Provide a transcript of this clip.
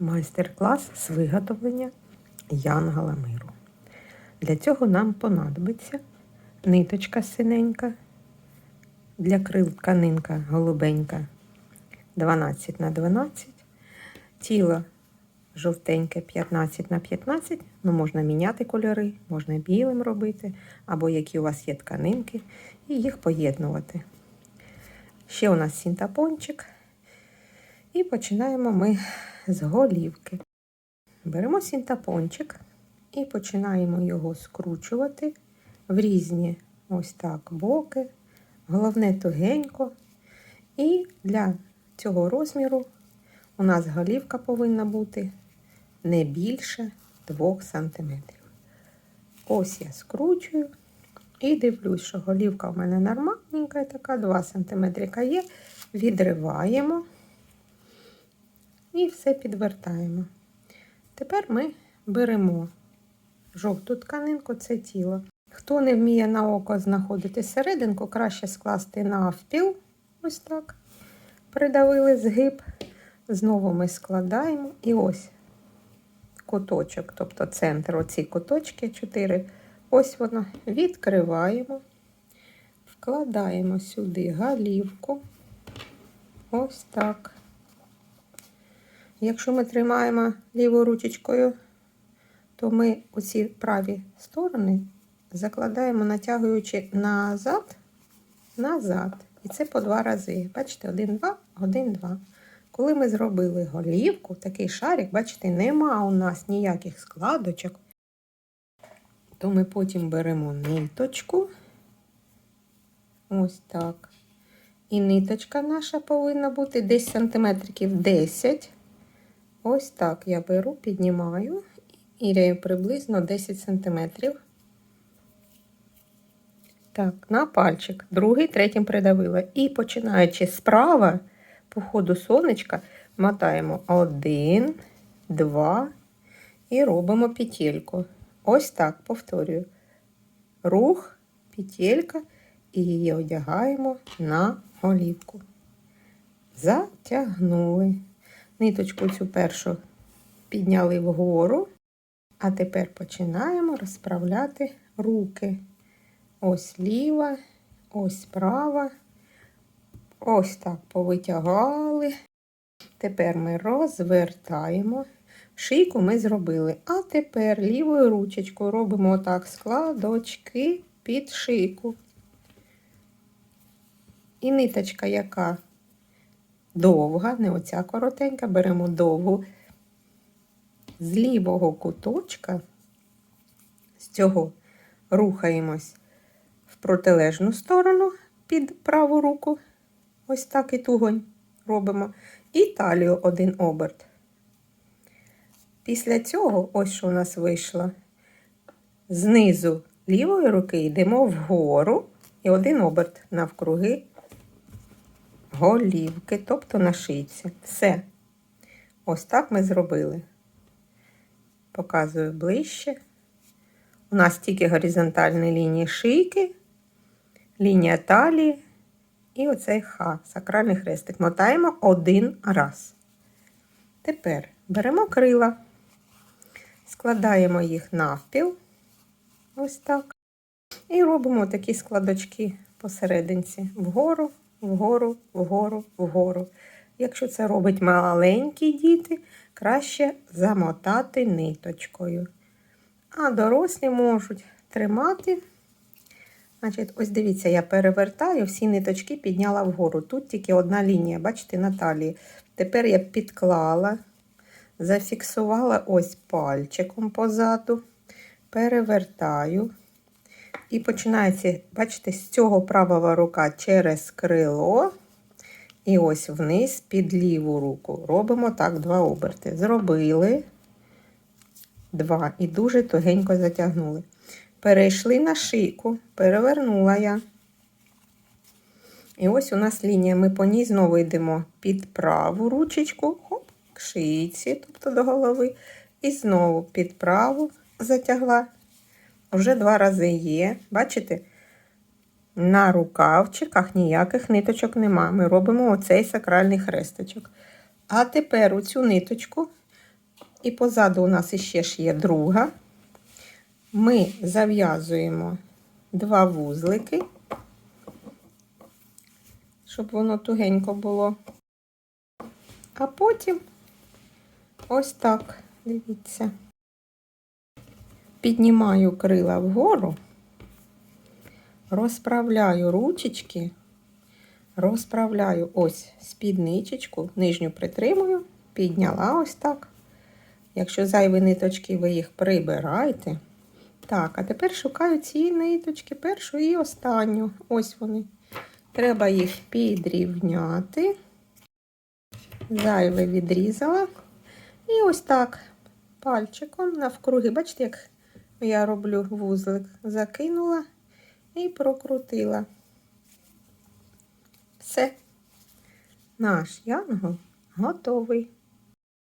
Майстер-клас з виготовлення янгала миру. Для цього нам понадобиться ниточка синенька, для крил тканинка голубенька 12 на 12, тіло жовтеньке 15 на 15, ну можна міняти кольори, можна білим робити, або які у вас є тканинки, і їх поєднувати. Ще у нас синтапончик. І починаємо ми з голівки. Беремо синтапончик і починаємо його скручувати в різні ось так боки. Головне тугенько. І для цього розміру у нас голівка повинна бути не більше 2 см. Ось я скручую і дивлюсь, що голівка в мене нормальненька, така 2 см є. Відриваємо і все підвертаємо. Тепер ми беремо жовту тканинку, це тіло. Хто не вміє на око знаходити серединку, краще скласти навпіл, ось так. Придавили згиб. Знову ми складаємо і ось куточок, тобто центр, оці куточки 4. Ось воно відкриваємо, вкладаємо сюди галівку. Ось так. Якщо ми тримаємо лівою ручечкою, то ми оці праві сторони закладаємо, натягуючи назад, назад. І це по два рази. Бачите, один, два, один, два. Коли ми зробили голівку, такий шарик, бачите, нема у нас ніяких складочок, то ми потім беремо ниточку. Ось так. І ниточка наша повинна бути десь сантиметриків 10. Ось так я беру, піднімаю і ряю приблизно 10 сантиметрів. Так, на пальчик. Другий, третім придавила. І починаючи справа, по ходу сонечка, мотаємо один, два і робимо петельку. Ось так, повторюю. Рух, петелька, і її одягаємо на голівку. Затягнули. Ниточку цю першу підняли вгору, а тепер починаємо розправляти руки. Ось ліва, ось права. Ось так повитягали. Тепер ми розвертаємо. Шийку ми зробили. А тепер лівою ручечкою робимо отак складочки під шийку. І ниточка, яка довга, не оця коротенька, беремо довгу. З лівого куточка, з цього рухаємось в протилежну сторону під праву руку. Ось так і тугонь робимо. І талію один оберт. Після цього, ось що у нас вийшло, знизу лівої руки йдемо вгору і один оберт навкруги голівки, тобто на шийці. Все. Ось так ми зробили. Показую ближче. У нас тільки горизонтальні лінії шийки, лінія талії і оцей Х, сакральний хрестик. Мотаємо один раз. Тепер беремо крила, складаємо їх навпіл, ось так. І робимо такі складочки посерединці вгору, вгору, вгору, вгору. Якщо це робить маленькі діти, краще замотати ниточкою. А дорослі можуть тримати. Значить, ось дивіться, я перевертаю, всі ниточки підняла вгору. Тут тільки одна лінія, бачите, на. Тепер я підклала, зафіксувала ось пальчиком позаду, перевертаю. І починається, бачите, з цього правого рука через крило. І ось вниз під ліву руку. Робимо так два оберти. Зробили два. І дуже тугенько затягнули. Перейшли на шийку, перевернула я. І ось у нас лінія. Ми по ній знову йдемо під праву ручечку, хоп, к шийці, тобто до голови. І знову під праву затягла. Вже два рази є. Бачите? На рукавчиках ніяких ниточок нема. Ми робимо оцей сакральний хресточок. А тепер у цю ниточку І позаду у нас іще ж є друга. Ми зав'язуємо два вузлики, щоб воно тугенько було. А потім ось так, дивіться. Піднімаю крила вгору, розправляю ручечки, розправляю ось спідничечку, нижню притримую, підняла ось так. Якщо зайві ниточки, ви їх прибираєте. Так, а тепер шукаю ці ниточки, першу і останню. Ось вони. Треба їх підрівняти. Зайве відрізала. І ось так пальчиком навкруги. Бачите, як я роблю вузлик, закинула і прокрутила. Все. Наш янгол готовий.